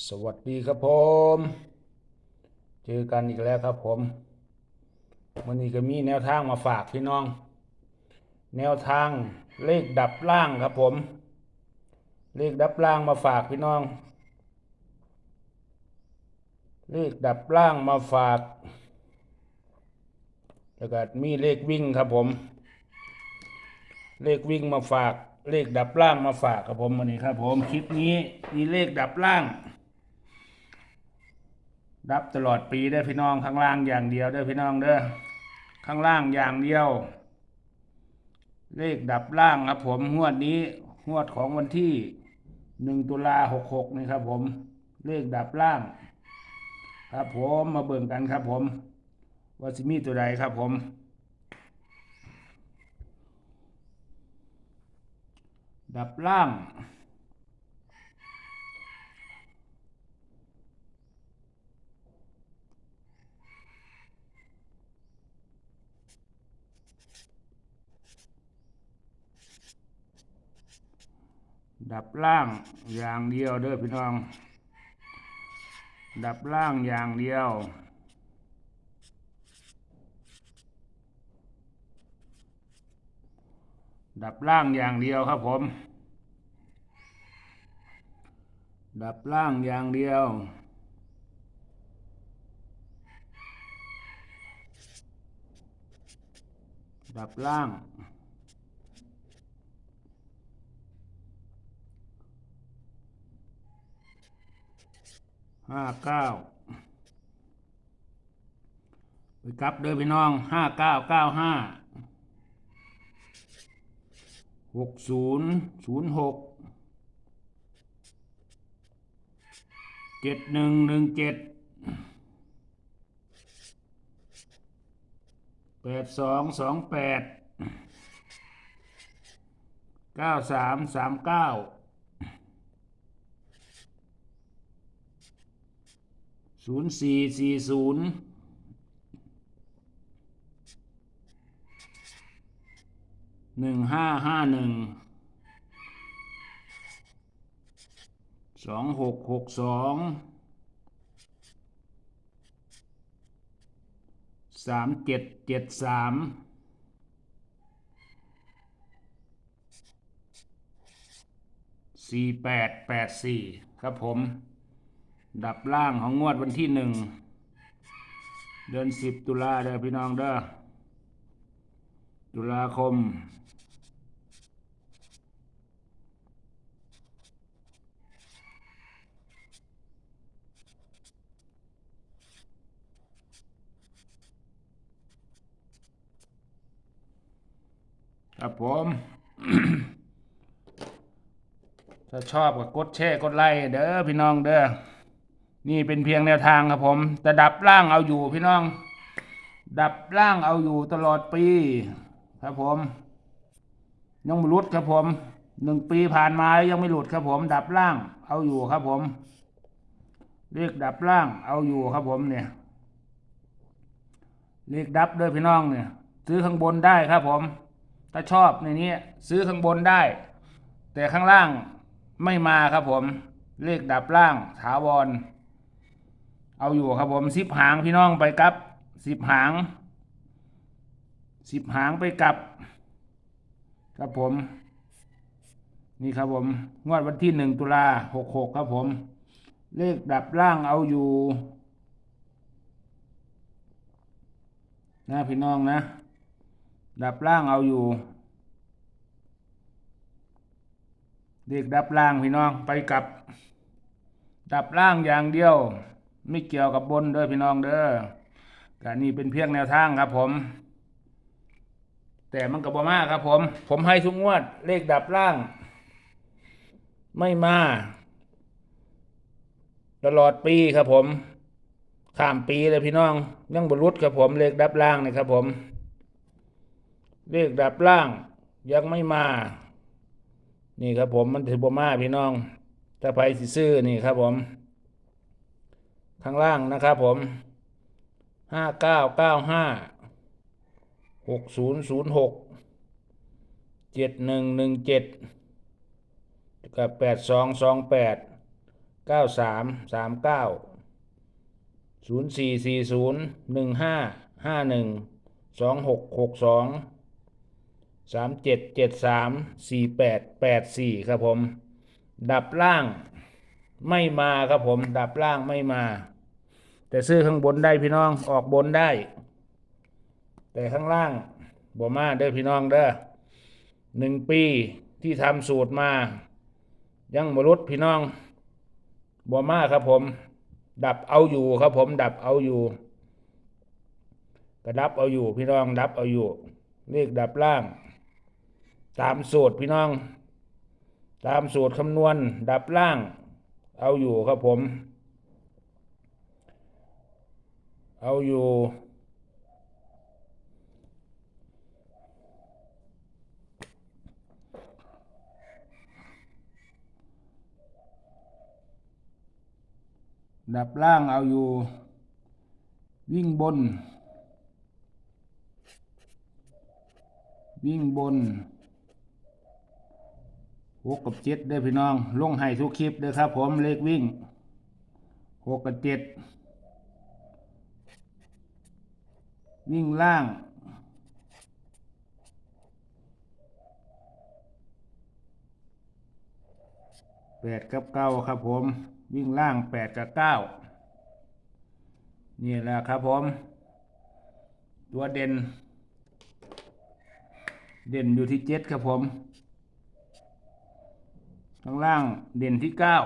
สวัสดีครับผม เจอกันอีกแล้วครับผมวันนี้ก็มีแนวทางมาฝากพี่น้อง แนวทางเลขดับล่างครับผม เลขดับล่างมาฝากพี่น้อง เลขดับล่างมาฝากแล้วก็มีเลขวิ่งครับผม เลขวิ่งมาฝากเลขดับล่างมาฝากครับผมวันนี้ครับผมคลิปนี้มีเลขดับล่าง ดับตลอดปีได้พี่น้องข้างล่างอย่างเดียวได้พี่น้องเด้อข้างล่างอย่างเดียว เลขดับล่างครับผมงวดนี้งวดของวันที่หนึ่งตุลาหกหกนี่ครับผมเลขดับล่าง ครับผมมาเบิ่งกันครับผมว่าสิมีตัวใดครับผมดับล่าง ดับล่างอย่างเดียวเด้อพี่น้อง ดับล่างอย่างเดียว ดับล่างอย่างเดียวครับผม ดับล่างอย่างเดียวดับล่าง ห้าเก้าไปกลับเด้อพี่น้องห้าเก้าเก้าห้าหกศูนย์ศูนย์หกเจ็ดหนึ่งหนึ่งเจ็ดแปดสองสองแปดเก้าสามสามเก้า ศูนย์สี่สี่ศูนย์หนึ่งห้าห้าหนึ่งสองหกหกสองสามเจ็ดเจ็ดสามสี่แปดแปดสี่ครับผม ดับล่างของงวดวันที่หนึ่งเดือนสิบตุลาเด้อพี่น้องเด้อตุลาคม ครับผม ถ้าชอบก็กดแชร์กดไลค์เด้อพี่น้องเด้อ นี่เป็นเพียงแนวทางครับผม แต่ดับล่างเอาอยู่พี่น้อง ดับล่างเอาอยู่ตลอดปี ครับผม ยังไม่หลุดครับผมหนึ่งปีผ่านมายังไม่หลุดครับผม ดับล่างเอาอยู่ครับผมเรียกดับล่างเอาอยู่ครับผมเนี่ยเรียกดับด้วยพี่น้องเนี่ย ซื้อข้างบนได้ครับผม ถ้าชอบในนี้ซื้อข้างบนได้ แต่ข้างล่างไม่มาครับผม เลขดับล่างถาวร เอาอยู่ครับผมสิบหางพี่น้องไปกลับสิบหางสิบหางไปกลับ ครับผม นี่ครับผม งวดวันที่หนึ่งตุลาหกหกครับผม เลขดับล่างเอาอยู่ นะพี่น้องนะ ดับล่างเอาอยู่ เลขดับล่างพี่น้องไปกลับ ดับล่างอย่างเดียว ไม่เกี่ยวกับบนเด้อพี่น้องเด้อการนี้เป็นเพียงแนวทางครับผม แต่มันกับบมาครับผม ผมให้ทุกงวดเลขดับล่าง ไม่มา ตลอดปีครับผม ข้ามปีเลยพี่น้องยังบรุษครับผม เลขดับล่างนี่ครับผม เลขดับล่างยังไม่มา นี่ครับผมมันถือบมาพี่น้องถ้าไปสิซื้อนี่ครับผม ข้างล่างนะครับผมห้าเก้าเก้าห้าหกศูนย์ศูนย์หกเจ็ดหนึ่งหนึ่งเจ็ดกับแปดสองสองแปดเก้าสามสามเก้าศูนย์สี่สี่ศูนย์หนึ่งห้าห้าหนึ่งสองหกหกสองสามเจ็ดเจ็ดสามสี่แปดแปดสี่ครับผม ดับล่างไม่มาครับผม ดับล่างไม่มา แต่ซื้อข้างบนได้พี่น้องออกบนได้ แต่ข้างล่างบ่มาเด้อพี่น้องเด้อหนึ่งปีที่ทำสูตรมา ยังบรุษพี่น้องบ่มาครับผม ดับเอาอยู่ครับผมดับเอาอยู่ก็ดับเอาอยู่พี่น้องดับเอาอยู่เลขดับล่าง ตามสูตรพี่น้อง ตามสูตรคำนวณ ดับล่าง เอาอยู่ครับผม เอาอยู่ ดับล่างเอาอยู่ วิ่งบน วิ่งบนหกกับเจ็ดเด้พี่น้อง ลงให้ทุกคลิปเด้อครับผมเลขวิ่งหกกับเจ็ด วิ่งล่าง แปดกับเก้าครับผม วิ่งล่างแปดกับเก้านี่แหละครับผม ตัวเด่น เด่นอยู่ที่เจ็ดครับผม ข้างล่างเด่นที่เก้า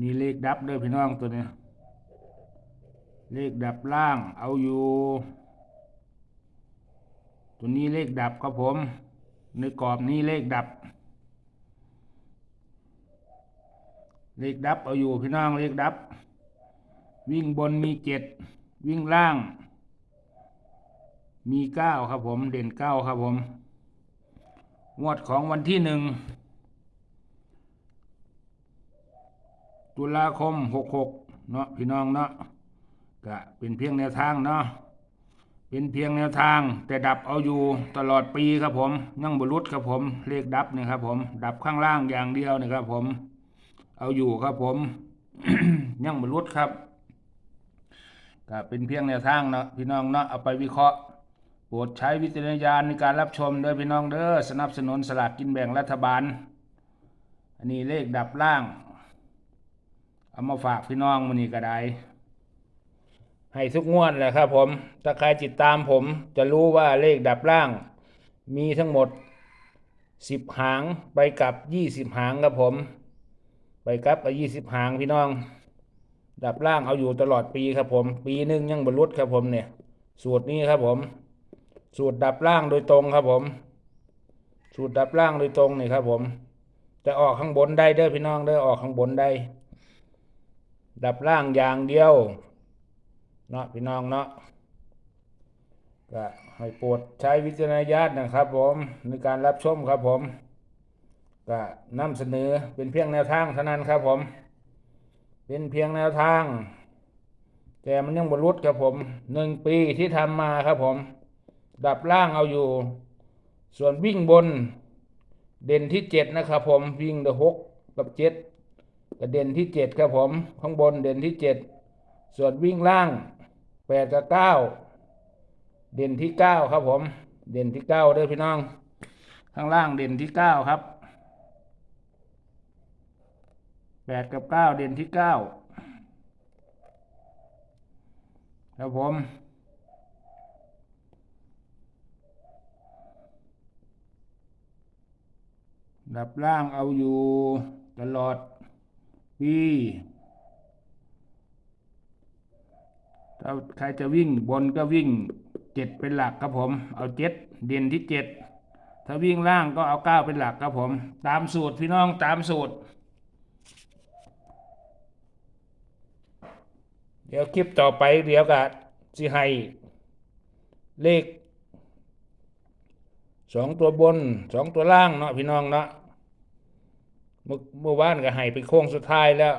นี่เลขดับเด้อพี่น้องตัวนี้ เลขดับล่าง เอาอยู่ ตัวนี้เลขดับครับผม ในกรอบนี้เลขดับ เลขดับเอาอยู่พี่น้องเลขดับ วิ่งบนมีเจ็ดวิ่งล่าง มีเก้าครับผม เด่นเก้าครับผมงวดของวันที่หนึ่ง ตุลาคมหกหกเนาะพี่น้องเนาะก็เป็นเพียงแนวทางเนาะเป็นเพียงแนวทาง แต่ดับเอาอยู่ตลอดปีครับผมยังบรุษครับผมเลขดับนี่ครับ ผม ดับข้างล่างอย่างเดียวนี่ครับ ผม เอาอยู่ครับผมยังบรุษครับก็เป็นเพียงแนวทางเนาะพี่น้องเนาะเอาไปวิเคราะห์โปรดใช้วิจารณญาณในการรับชมด้อพี่น้องเด้อสนับสนุนสลากกินแบ่งรัฐบาล อันนี้เลขดับล่าง เอามาฝากพี่น้องมันนี่ก็ได้ ให้ทุกงวดแหละครับผม ถ้าใครติดตามผมจะรู้ว่าเลขดับล่าง มีทั้งหมดสิบหางไปกับยี่สิบหางครับผม ไปกับกับยี่สิบหางพี่น้อง ดับล่างเอาอยู่ตลอดปีครับผม ปีหนึ่งยังบรรลุครับผมเนี่ย สูตรนี้ครับผม สูตรดับล่างโดยตรงครับผม สูตรดับล่างโดยตรงนี่ครับผม แต่ออกข้างบนได้เด้อพี่น้องเด้อออกข้างบนได้ ดับล่างอย่างเดียวเนาะพี่น้องเนาะก็ให้โปรดใช้วิจารณญาณนะครับผมในการรับชมครับผมก็นำเสนอเป็นเพียงแนวทางเท่านั้นครับผม เป็นเพียงแนวทาง แต่มันยังบรรลุครับผมหนึ่งปีที่ทำมาครับผม ดับล่างเอาอยู่ ส่วนวิ่งบน เด่นที่เจ็ดนะครับผมวิ่งเดอะหกกับเจ็ด ก็เด่นที่เจ็ดครับผมข้างบนเด่นที่เจ็ดส่วนวิ่งล่างแปดกับเก้าเด่นที่เก้าครับผม เด่นที่เก้าด้อพี่น้อง ข้างล่างเด่นที่เก้าครับแปดกับเก้าเด่นที่เก้าครับผมดับล่างเอาอยู่ตลอด ปีถ้าใครจะวิ่งบนก็วิ่งเจ็ดเป็นหลักครับผม เอาเจ็ดเด่นที่เจ็ดถ้าวิ่งล่างก็เอาเก้าเป็นหลักครับผม ตามสูตรพี่น้องตามสูตร เดี๋ยวคลิปต่อไปเดี๋ยวกับสิให้เลขสองตัวบนสองตัวล่างเนาะพี่น้องเนาะ เมื่อเมื่อวานก็ให้เป็นโค้งสุดท้ายแล้ว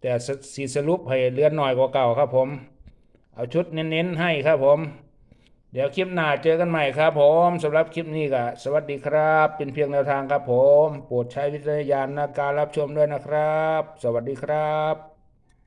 แต่สสีสรุปให้เลือนหน่อยกว่าเก่าครับผม เอาชุดเน้นๆให้ครับผม เดี๋ยวคลิปหน้าเจอกันใหม่ครับผมสำหรับคลิปนี้ก็สวัสดีครับ เป็นเพียงแนวทางครับผม โปรดใช้วิจารณญาณในการรับชมด้วยนะครับ สวัสดีครับ